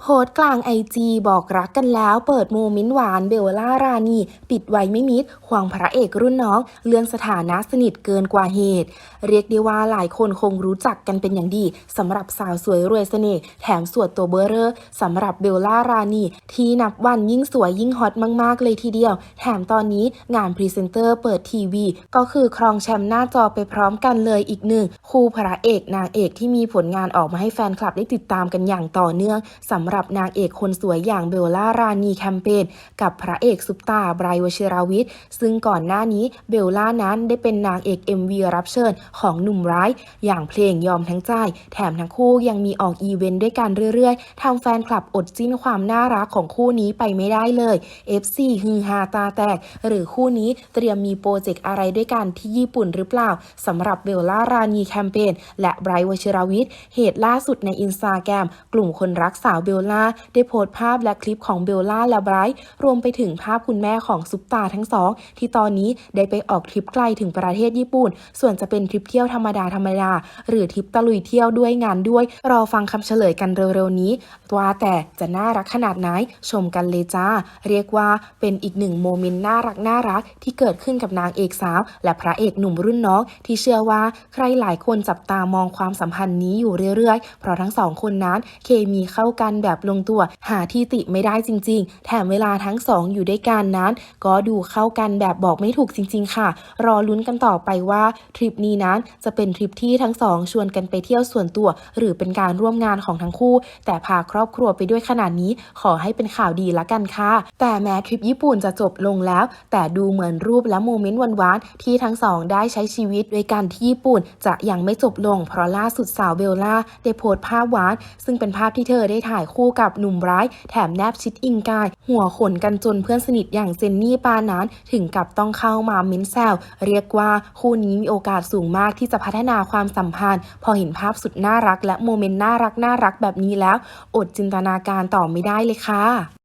โพสต์กลางไอจีบอกรักกันแล้วเปิดโมเมนต์หวานเบลล่ารานี ปิดไว้ไม่มิดควงพระเอกรุ่นน้องเลื่อนสถานะสนิทเกินกว่าเหตุ เรียกได้ว่าหลายคนคงรู้จักกันเป็นอย่างดีสำหรับสาวสวยรวยเสน่ห์แถมสวดตัวเบอร์เรอร์สำหรับเบลล่ารานี ที่นับวันยิ่งสวยยิ่งฮอตมากๆ เลยทีเดียว แถมตอนนี้งานพรีเซนเตอร์เปิดทีวี ก็คือครองแชมป์หน้าจอไปพร้อมกันเลยอีกหนึ่งคู่พระเอกนางเอกที่มีผลงานออกมาให้แฟนคลับได้ติดตามกันอย่างต่อเนื่องสำหรับนางเอกคนสวยอย่างเบลล่ารานีแคมเปญกับพระเอกซุปตาไบร์วชิราวิทย์ซึ่งก่อนหน้านี้เบลล่านั้นได้เป็นนางเอก MV รับเชิญของหนุ่มร้าย อย่างเพลงยอมทั้งใจ แถมทั้งคู่ยังมีออกอีเวนต์ด้วยกันเรื่อยๆทำแฟนคลับอดจิ้นความน่ารักของคู่นี้ไปไม่ได้เลย FC ฮือฮาตาแตก หรือคู่นี้เตรียมมีโปรเจกต์อะไรด้วยกันที่ญี่ปุ่นหรือเปล่าสำหรับเบลล่ารานีแคมเปญและไบร์วชิราวิทย์เหตุล่าสุดในอินสตาแกรมกลุ่มคนรักสาวเบลล่าได้โพสต์ภาพและคลิปของเบลล่าและไบรท์รวมไปถึงภาพคุณแม่ของซุปตาทั้งสอง ที่ตอนนี้ได้ไปออกทริปไกลถึงประเทศญี่ปุ่น ส่วนจะเป็นทริปเที่ยวธรรมดาธรรมดา หรือทริปตะลุยเที่ยวด้วยงานด้วย รอฟังคำเฉลยกันเร็วๆนี้ว่าแต่จะน่ารักขนาดไหนชมกันเลยจ้า เรียกว่าเป็นอีกหนึ่งโมเมนต์น่ารักน่ารักที่เกิดขึ้นกับนางเอกสาว และพระเอกหนุ่มรุ่นน้อง ที่เชื่อว่าใครหลายคนจับตามองความสัมพันธ์นี้อยู่เรื่อยๆ เพราะทั้งสองคนนั้นเคมีเข้ากันแบบลงตัว หาที่ติไม่ได้จริง ๆ แถมเวลาทั้งสองอยู่ด้วยกันนั้น ก็ดูเข้ากันแบบบอกไม่ถูกจริง ๆ ค่ะ รอลุ้นกันต่อไปว่าทริปนี้นั้นจะเป็นทริปที่ทั้งสองชวนกันไปเที่ยวส่วนตัว หรือเป็นการร่วมงานของทั้งคู่ แต่พาครอบครัวไปด้วยขนาดนี้ ขอให้เป็นข่าวดีละกันค่ะ แต่แม้ทริปญี่ปุ่นจะจบลงแล้ว แต่ดูเหมือนรูปและโมเมนต์หวานๆที่ทั้งสองได้ใช้ชีวิตด้วยกันที่ญี่ปุ่น จะยังไม่จบลงเพราะล่าสุดสาวเบลล่าได้โพสต์ภาพหวาน ซึ่งเป็นภาพที่เธอได้ถ่ายคู่กับหนุ่มร้าย แถมแนบชิดอิงกาย หัวขนกันจนเพื่อนสนิทอย่างเจนนี่ปานานถึงกับต้องเข้ามาเม้นแซวเรียกว่าคู่นี้มีโอกาสสูงมากที่จะพัฒนาความสัมพันธ์ พอเห็นภาพสุดน่ารักและโมเมนต์น่ารักน่ารักแบบนี้แล้ว อดจินตนาการต่อไม่ได้เลยค่ะ